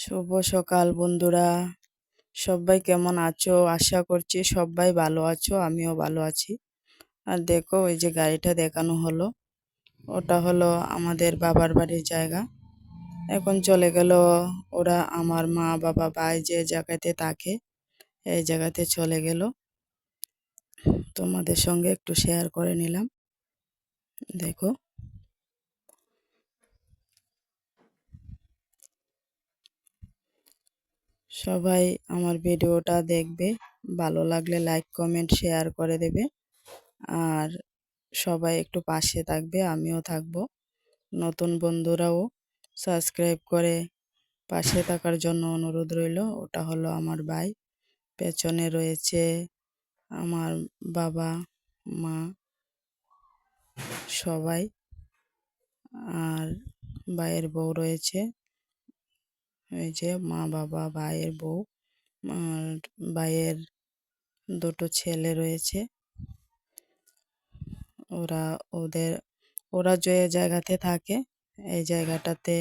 শুভ সকাল বন্ধুরা। সবাই কেমন আছো? আশা করছি সবাই ভালো আছো, আমিও ভালো আছি। আর দেখো ওই যে গাড়িটা দেখানো হলো, ওটা হলো আমাদের বাবার বাড়ির জায়গা। এখন চলে গেল ওরা আমার মা, বাবা, ভাই যে জায়গাতে থাকে, এই জায়গাতে চলে গেল। তোমাদের সঙ্গে একটু শেয়ার করে নিলাম। দেখো। সবাই আমার ভিডিওটা দেখবে। ভালো লাগলে লাইক কমেন্ট শেয়ার করে দেবে। আর সবাই একটু পাশে থাকবে, আমিও থাকব। নতুন বন্ধুরাও সাবস্ক্রাইব করে পাশে থাকার জন্য অনুরোধ রইল। ওটা হলো আমার ভাই। পেছনে রয়েছে আমার বাবা, মা, সবাই। আর ভাইয়ের বউ রয়েছে। এই যে মা, বাবা, ভাইয়ের বউ, আর ভাইয়ের দুটো ছেলে রয়েছে। ওরা ওদের, ওরা যে জায়গাতে থাকে, এই জায়গাটাতে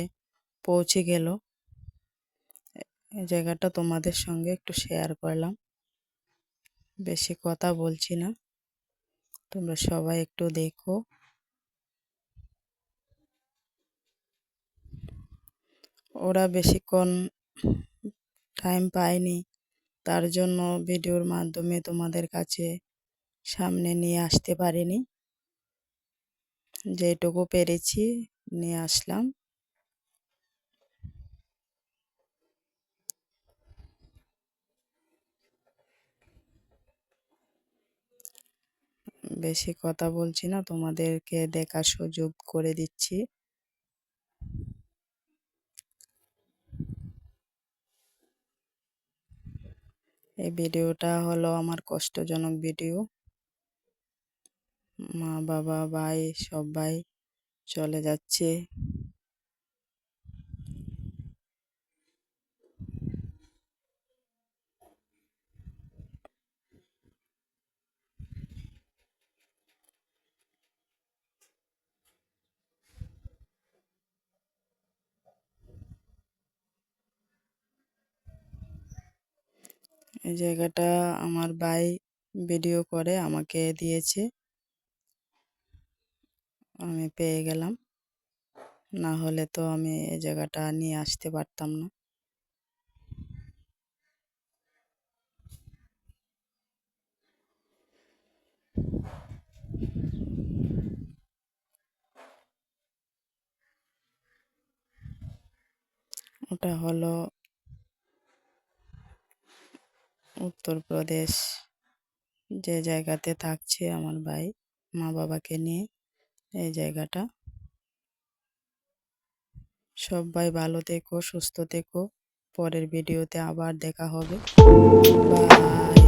পৌঁছে গেল। এই জায়গাটা তোমাদের সঙ্গে একটু শেয়ার করলাম। বেশি কথা বলছি না। তোমরা সবাই একটু দেখো। ওরা বেশিক্ষণ টাইম পায়নি। তার জন্য ভিডিওর মাধ্যমে তোমাদের কাছে সামনে নিয়ে আসতে পারিনি। যেটুকু পেরেছি নিয়ে আসলাম। বেশি কথা বলছি না, তোমাদেরকে দেখার সুযোগ করে দিচ্ছি। এই ভিডিওটা হলো আমার কষ্টজনক ভিডিও। মা বাবা ভাই সবাই চলে যাচ্ছে। এই জায়গাটা আমার ভাই ভিডিও করে, আমাকে দিয়েছে। আমি পেয়ে গেলাম। না হলে তো আমি এই জায়গাটা নিয়ে আসতে পারতাম না। ওটা হলো উত্তরপ্রদেশ যে জায়গাতে থাকছে আমার ভাই, মা বাবাকে নিয়ে এই জায়গাটা। সবাই ভালো থেকো, সুস্থ থেকো। পরের ভিডিওতে আবার দেখা হবে। বাই